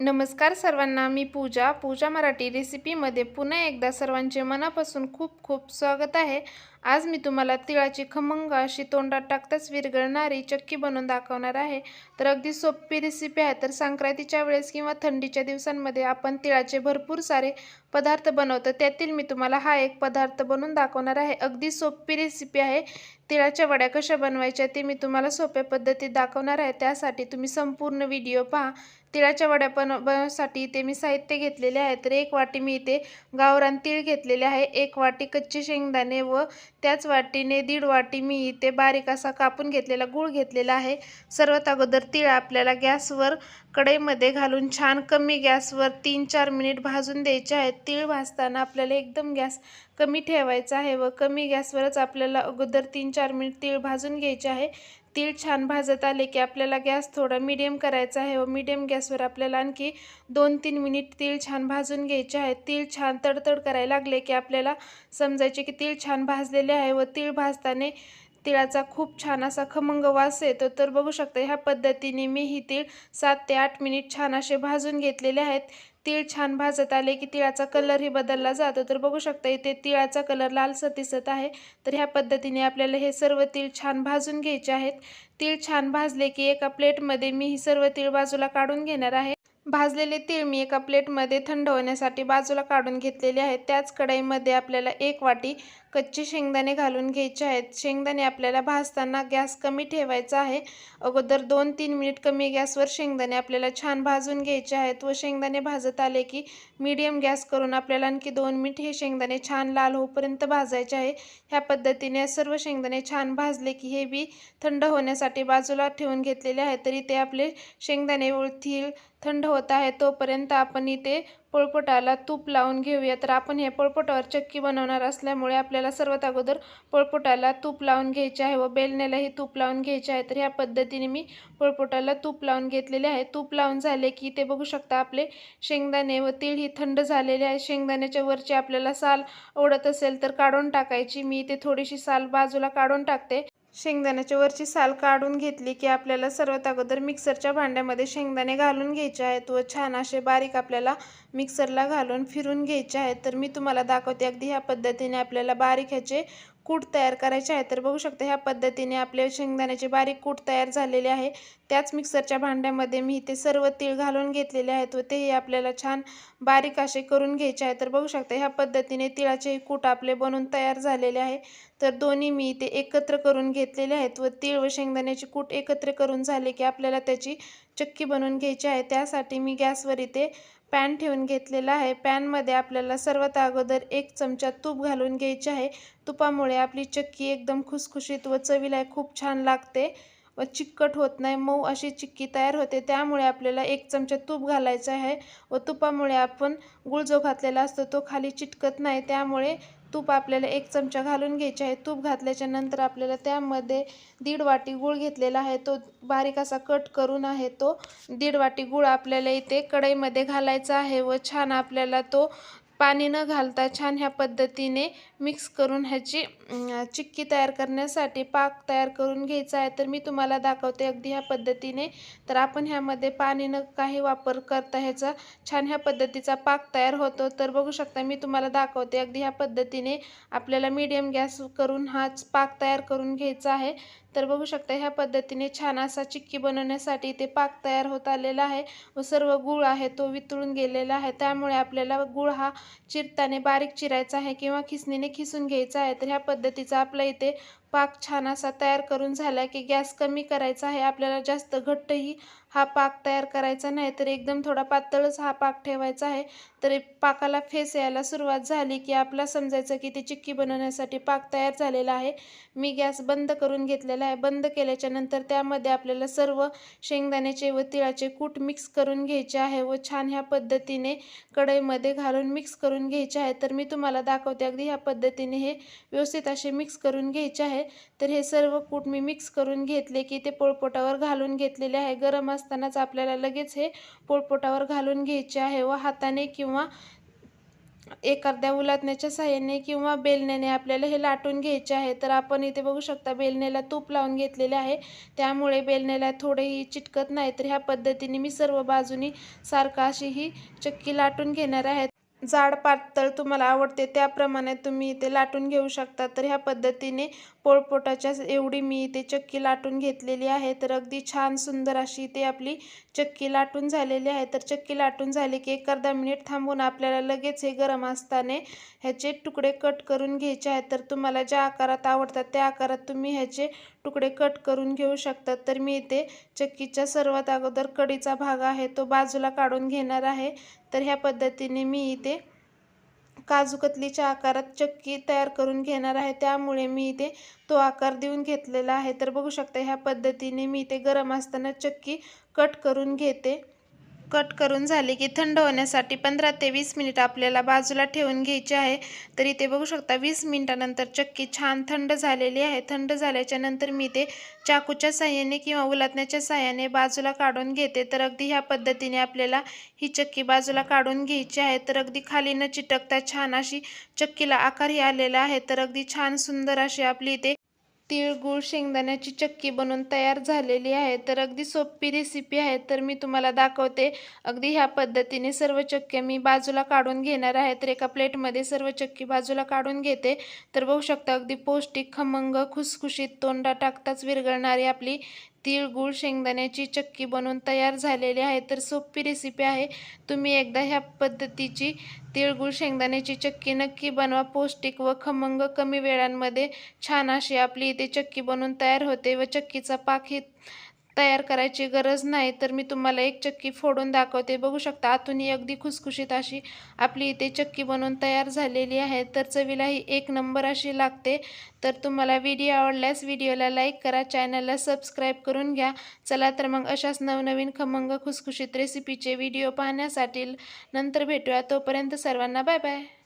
नमस्कार सर्वांना मी पूजा. पूजा मराठी रेसिपीमध्ये पुन्हा एकदा सर्वांचे मनापासून खूप खूप स्वागत आहे. आज मी तुम्हाला तिळाची खमंग अशी तोंडात टाकताच विरघळणारी चक्की बनवून दाखवणार आहे. तर अगदी सोपी रेसिपी आहे. तर संक्रांतीच्या वेळेस किंवा थंडीच्या दिवसांमध्ये आपण तिळाचे भरपूर सारे पदार्थ बनवतो. त्यातील मी तुम्हाला हा एक पदार्थ बनवून दाखवणार आहे. अगदी सोपी रेसिपी आहे. तिळाच्या वड्या कशा बनवायच्या ते मी तुम्हाला सोप्या पद्धतीत दाखवणार आहे. त्यासाठी तुम्ही संपूर्ण व्हिडिओ पहा. तिळाच्या वड्या बन बनवण्यासाठी इथे मी साहित्य घेतलेले आहे. तर एक वाटी मी इथे गावरान तीळ घेतलेले आहे. एक वाटी कच्चे शेंगदाणे व त्याच वाटीने दीड वाटी मी इथे बारीक असा कापून घेतलेला गूळ घेतलेला आहे. सर्वात अगोदर तीळ आपल्याला गॅसवर कढईमध्ये घालून छान कमी गॅसवर तीन चार मिनिट भाजून द्यायचे आहेत. तीळ भाजताना आपल्याला एकदम गॅस कमी ठेवायचा आहे व कमी गॅसवरच आपल्याला अगोदर तीन चार मिनिट तीळ भाजून घ्यायचे आहे. तीळ छान भाजत आले की आपल्याला गॅस थोडा मिडियम करायचा आहे व मिडियम गॅसवर आपल्याला आणखी दोन तीन मिनिट तीळ छान भाजून घ्यायचे आहे. तीळ छान तडतड करायला लागले की आपल्याला समजायचे की तीळ छान भाजलेले आहे व तीळ भाजताना तिळाचा खूप छान असा खमंग वास येतो. तर बघू शकता ह्या पद्धतीने मी ही तीळ सात ते आठ मिनिट छान असे भाजून घेतलेले आहेत. तीळ छान भाजत आले की तिळाचा कलरही बदलला जातो. तर बघू शकता इथे तिळाचा कलर लालसर दिसत आहे. तर ह्या पद्धतीने आपल्याला हे सर्व तीळ छान भाजून घ्यायचे आहेत. तीळ छान भाजले की एका प्लेटमध्ये मी ही सर्व तीळ बाजूला काढून घेणार आहे. भाजलेले तीळ मी एका प्लेटमध्ये थंड होण्यासाठी बाजूला काढून घेतलेले आहेत. त्याच कढईमध्ये आपल्याला एक वाटी कच्चे शेंगदाणे घालून घ्यायचे आहेत. शेंगदाणे आपल्याला भाजताना गॅस कमी ठेवायचा आहे. अगोदर दोन तीन मिनिट कमी गॅसवर शेंगदाणे आपल्याला छान भाजून घ्यायचे आहेत. व शेंगदाणे भाजत आले की मीडियम गॅस करून आपल्याला आणखी दोन मिनिट हे शेंगदाणे छान लाल होईपर्यंत भाजायचे आहे. ह्या पद्धतीने सर्व शेंगदाणे छान भाजले की हे बी थंड होण्यासाठी बाजूला ठेवून घेतलेले आहे तरी ते आपले शेंगदाणे तीळ थंड होत आहे तोपर्यंत आपण इथे पोळपोटाला तूप लावून घेऊया. तर आपण हे पोळपोटावर चक्की बनवणार असल्यामुळे आपल्याला सर्वात अगोदर पोळपोटाला तूप लावून घ्यायचे आहे व बेलण्यालाही तूप लावून घ्यायचे आहे. तर ह्या पद्धतीने मी पोळपोटाला तूप लावून घेतलेले आहे. तूप लावून झाले की ते बघू शकता आपले शेंगदाणे व तीळ ही थंड झालेले आहे. शेंगदाण्याच्या वरची आपल्याला साल ओढत असेल तर काढून टाकायची. मी इथे थोडीशी साल बाजूला काढून टाकते. शेंगदाण्याच्या वरची साल काढून घेतली की आपल्याला सर्वात अगोदर मिक्सरच्या भांड्यामध्ये शेंगदाणे घालून घ्यायचे आहेत व छान असे बारीक आपल्याला मिक्सरला घालून फिरून घ्यायचे आहेत. तर मी तुम्हाला दाखवते अगदी ह्या पद्धतीने आपल्याला बारीक ह्याचे कूट तयार करायचे आहे. तर बघू शकता ह्या पद्धतीने आपले शेंगदाण्याचे बारीक कूट तयार झालेले आहे. त्याच मिक्सरच्या भांड्यामध्ये मी इथे सर्व तीळ घालून घेतलेले आहेत व तेही आपल्याला छान बारीक असे करून घ्यायचे आहे. तर बघू शकता ह्या पद्धतीने तिळाचेही कूट आपले बनून तयार झालेले आहे. तर दोन्ही मी इथे एकत्र करून घेतलेले आहेत व तीळ व शेंगदाण्याचे कूट एकत्र करून झाले की आपल्याला त्याची चक्की बनवून घ्यायची आहे. त्यासाठी मी गॅसवर इथे पॅन ठेवून घेतलेला आहे. पॅनमध्ये आपल्याला सर्वात अगोदर एक चमचा तूप घालून घ्यायचे आहे. तुपामुळे आपली चक्की एकदम खुसखुशीत व चवीला खूप छान लागते. व चिकट होत नाही. मऊ अशी चिक्की तयार होते. त्यामुळे आपल्याला एक चमचा तूप घालायचं आहे व तुपामुळे आपण गुळ जो घातलेला असतो तो खाली चिटकत नाही. त्यामुळे तूप आपल्याला एक चमचा घालून घ्यायचे आहे. तूप घातल्याच्या नंतर आपल्याला त्यामध्ये दीड वाटी गूळ घेतलेला आहे. तो बारीक असा कट करून आहे. तो दीड वाटी गूळ आपल्याला इथे कढईमध्ये घालायचा आहे व छान आपल्याला तो पाणी न घालता छान ह्या पद्धतीने मिक्स करून ह्याची चिक्की तयार करण्यासाठी पाक तयार करून घ्यायचा आहे. तर मी तुम्हाला दाखवते अगदी ह्या पद्धतीने. तर आपण ह्यामध्ये पाणी न काही वापर करता ह्याचा छान ह्या पद्धतीचा पाक तयार होतो. तर बघू शकता मी तुम्हाला दाखवते अगदी ह्या पद्धतीने आपल्याला मीडियम गॅस करून हाच पाक तयार करून घ्यायचा आहे. तर बघू शकता ह्या पद्धतीने छान असा चिक्की बनवण्यासाठी ते पाक तयार होत आलेला आहे व सर्व गूळ आहे तो वितळून गेलेला आहे. त्यामुळे आपल्याला गूळ हा चिरताने बारीक चिरायचा आहे किंवा खिसणीने खिसून घ्यायचा आहे. तर ह्या पद्धतीचा आपला इथे पाक छान असा तयार करून झाला की गॅस कमी करायचा आहे. आपल्याला जास्त घट्टही हा पाक तयार करायचा नाही तर एकदम थोडा पातळच हा पाक ठेवायचा आहे. तर पाकाला फेस यायला सुरुवात झाली की आपला समजायचं की ती चिक्की बनवण्यासाठी पाक तयार झालेला आहे. मी गॅस बंद करून घेतलेला आहे. बंद केल्याच्यानंतर त्यामध्ये आपल्याला सर्व शेंगदाण्याचे व तिळाचे कूट मिक्स करून घ्यायचे आहे व छान ह्या पद्धतीने कढईमध्ये घालून मिक्स करून घ्यायचे आहे. तर मी तुम्हाला दाखवते अगदी ह्या पद्धतीने हे व्यवस्थित असे मिक्स करून घ्यायचे आहे. तर हे सर्व कूट मी मिक्स करून घेतले की ते पोळपोटावर घालून घेतलेले आहे. गरम असतानाच आपल्याला लगेच हे पोळपोटावर घालून घ्यायचे आहे व हाताने किंवा एखाद्या उलातण्याच्या साह्याने किंवा बेलण्याने आपल्याला हे लाटून घ्यायचे आहे. तर आपण इथे बघू शकता बेलण्याला तूप लावून घेतलेले आहे. त्यामुळे बेलण्याला थोडेही चिटकत नाही. तर ह्या पद्धतीने मी सर्व बाजूनी सारखा अशी ही चक्की लाटून घेणार आहे. जाड पातळ तुम्हाला आवडते त्याप्रमाणे तुम्ही इथे लाटून घेऊ शकता. तर ह्या पद्धतीने पोळपोटाच्या एवढी मी इथे चक्की लाटून घेतलेली आहे. तर अगदी छान सुंदर अशी इथे आपली चक्की लाटून झालेली आहे. तर चक्की लाटून झाली की एक अर्धा मिनिट थांबून आपल्याला लगेच हे गरम असताना ह्याचे तुकडे कट करून घ्यायचे आहेत. तर तुम्हाला ज्या आकारात आवडतात त्या आकारात तुम्ही ह्याचे तुकडे कट करून घेऊ शकतात तर मी इथे चक्कीच्या सर्वात अगोदर कडीचा भाग आहे तो बाजूला काढून घेणार आहे. तर ह्या पद्धतीने मी इथे काजू कतलीच्या आकारात चक्की तयार करून घेणार आहे. त्यामुळे मी इथे तो आकार देऊन घेतलेला आहे. तर बघू शकता ह्या पद्धतीने मी इथे गरम असताना चक्की कट करून घेते. कट करून झाले की थंड होण्यासाठी पंधरा ते वीस मिनिट आपल्याला बाजूला ठेवून घ्यायचे आहे. तर इथे बघू शकता वीस मिनिटानंतर चक्की छान थंड झालेली आहे. थंड झाल्याच्यानंतर मी ते चाकूच्या साह्याने किंवा उलातण्याच्या साह्याने बाजूला काढून घेते. तर अगदी ह्या पद्धतीने आपल्याला ही चक्की बाजूला काढून घ्यायची आहे. तर अगदी खाली न चिटकता छान अशी चक्कीला आकारही आलेला आहे. तर अगदी छान सुंदर अशी आपली इथे तिळगुळ शेंगदाण्याची चक्की बनवून तयार झालेली आहे. तर अगदी सोपी रेसिपी आहे. तर मी तुम्हाला दाखवते. अगदी ह्या पद्धतीने सर्व चक्क्या मी बाजूला काढून घेणार आहे. तर एका प्लेटमध्ये सर्व चक्की बाजूला काढून घेते. तर बघू शकता अगदी पौष्टिक खमंग खुसखुशीत तोंडा टाकताच विरघळणारी आपली तिळगुळ शेंगदाण्याची चक्की बनवून तयार झालेली आहे. तर सोपी रेसिपी आहे. तुम्ही एकदा ह्या पद्धतीची तिळगुळ शेंगदाण्याची चक्की नक्की बनवा. पौष्टिक व खमंग कमी वेळांमध्ये छान अशी आपली इथे चक्की बनवून तयार होते व चक्कीचा पाक ही तयार करायची गरज नाही तर मी तुम्हाला एक चक्की फोडून दाखवते. बघू शकता आतूनही अगदी खुसखुशीत अशी आपली इथे चक्की बनवून तयार झालेली आहे. तर चवीलाही एक नंबर अशी लागते. तर तुम्हाला व्हिडिओ आवडल्यास व्हिडिओला लाईक करा चॅनलला सबस्क्राईब करून घ्या. चला तर मग अशाच नवनवीन खमंग खुसखुशीत रेसिपीचे व्हिडिओ पाहण्यासाठी नंतर भेटूया. तोपर्यंत सर्वांना बाय बाय.